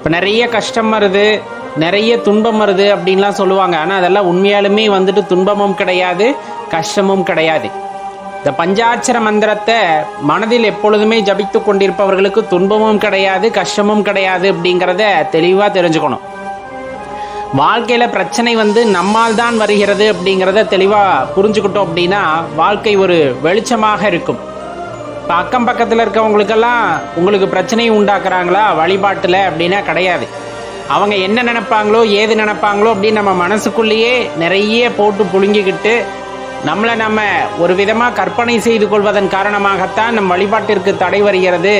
இப்போ நிறைய கஷ்டம் வருது நிறைய துன்பம் வருது அப்படின்லாம் சொல்லுவாங்க. ஆனால் அதெல்லாம் உண்மையாலுமே வந்துட்டு துன்பமும் கிடையாது கஷ்டமும் கிடையாது. இந்த பஞ்சாட்சர மந்திரத்தை மனதில் எப்பொழுதுமே ஜபித்து கொண்டிருப்பவர்களுக்கு துன்பமும் கிடையாது கஷ்டமும் கிடையாது அப்படிங்கிறத தெளிவாக தெரிஞ்சுக்கணும். வாழ்க்கையில் பிரச்சனை வந்து நம்மால் தான் வருகிறது அப்படிங்கிறத தெளிவாக புரிஞ்சுக்கிட்டோம் அப்படின்னா வாழ்க்கை ஒரு வெளிச்சமாக இருக்கும். இப்போ அக்கம் பக்கத்தில் இருக்கவங்களுக்கெல்லாம் உங்களுக்கு பிரச்சனையை உண்டாக்குறாங்களா? வழிபாட்டில் அப்படின்னா கிடையாது. அவங்க என்ன நினைப்பாங்களோ ஏது நினைப்பாங்களோ அப்படின்னு நம்ம மனசுக்குள்ளேயே நிறைய போட்டு புழுங்கிக்கிட்டு நம்மளை நம்ம ஒரு விதமாக கற்பனை செய்து கொள்வதன் காரணமாகத்தான் நம் வழிபாட்டிற்கு தடை வருகிறது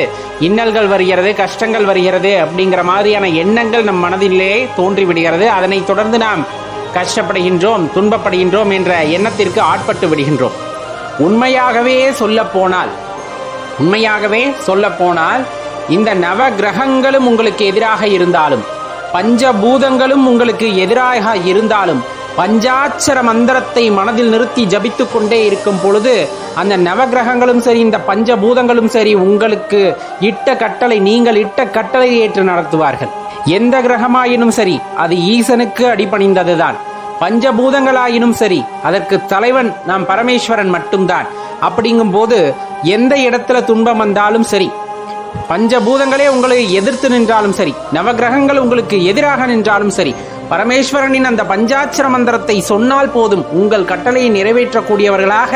இன்னல்கள் வருகிறது கஷ்டங்கள் வருகிறது அப்படிங்கிற மாதிரியான எண்ணங்கள் நம் மனதிலே தோன்றி விடுகிறது அதனைத் தொடர்ந்து நாம் கஷ்டப்படுகின்றோம் துன்பப்படுகின்றோம் என்ற எண்ணத்திற்கு ஆட்பட்டு விடுகின்றோம். உண்மையாகவே சொல்ல போனால் உண்மையாகவே சொல்ல போனால் இந்த நவ கிரகங்களும் உங்களுக்கு எதிராக இருந்தாலும் பஞ்சபூதங்களும் உங்களுக்கு எதிராக இருந்தாலும் பஞ்சாட்சர மந்திரத்தை மனதில் நிறுத்தி ஜபித்து கொண்டே இருக்கும் பொழுது அந்த நவகிரகங்களும் சரி இந்த பஞ்சபூதங்களும் சரி உங்களுக்கு இட்ட கட்டளை நீங்கள் இட்ட கட்டளை ஏற்று நடத்துவார்கள். எந்த கிரகமாயினும் சரி அது ஈசனுக்கு அடிபணிந்ததுதான். பஞ்சபூதங்களாயினும் சரி அதற்கு தலைவன் நாம் பரமேஸ்வரன் மட்டும்தான். அப்படிங்கும் போது எந்த இடத்துல துன்பம் வந்தாலும் சரி பஞ்சபூதங்களே உங்களை எதிர்த்து நின்றாலும் சரி நவகிரகங்கள் உங்களுக்கு எதிராக நின்றாலும் சரி பரமேஸ்வரனின் அந்த பஞ்சாட்சர மந்திரத்தை சொன்னால் போதும் உங்கள் கட்டளையை நிறைவேற்றக்கூடியவர்களாக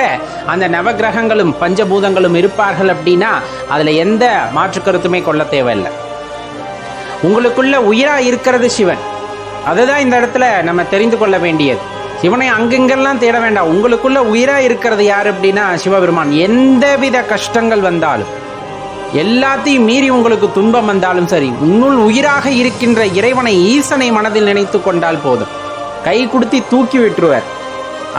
அந்த நவகிரகங்களும் பஞ்சபூதங்களும் இருப்பார்கள் அப்படின்னா அதுல எந்த மாற்று கருத்துமே கொள்ள தேவையில்லை. உங்களுக்குள்ள உயிரா இருக்கிறது சிவன். அதுதான் இந்த இடத்துல நம்ம தெரிந்து கொள்ள வேண்டியது. சிவனை அங்கெங்கெல்லாம் தேட வேண்டாம். உங்களுக்குள்ள உயிரா இருக்கிறது யார் அப்படின்னா சிவபெருமான். எந்தவித கஷ்டங்கள் வந்தாலும் எல்லாத்தையும் மீறி உங்களுக்கு துன்பம் வந்தாலும் சரி உன்னுள் உயிராக இருக்கின்ற இறைவனை ஈசனை மனதில் நினைத்து கொண்டால் போதும். கை கொடுத்தி தூக்கி விட்டுருவார்.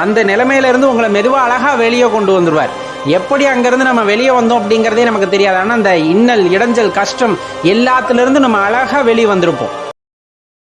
அந்த நிலைமையிலிருந்து உங்களை மெதுவாக அழகாக வெளியே கொண்டு வந்துடுவார் எப்படி அங்கேருந்து நம்ம வெளியே வந்தோம் அப்படிங்கிறதே நமக்கு தெரியாது. ஆனால் அந்த இன்னல் இடைஞ்சல் கஷ்டம் எல்லாத்துலேருந்து நம்ம அழகாக வெளியே வந்திருப்போம்.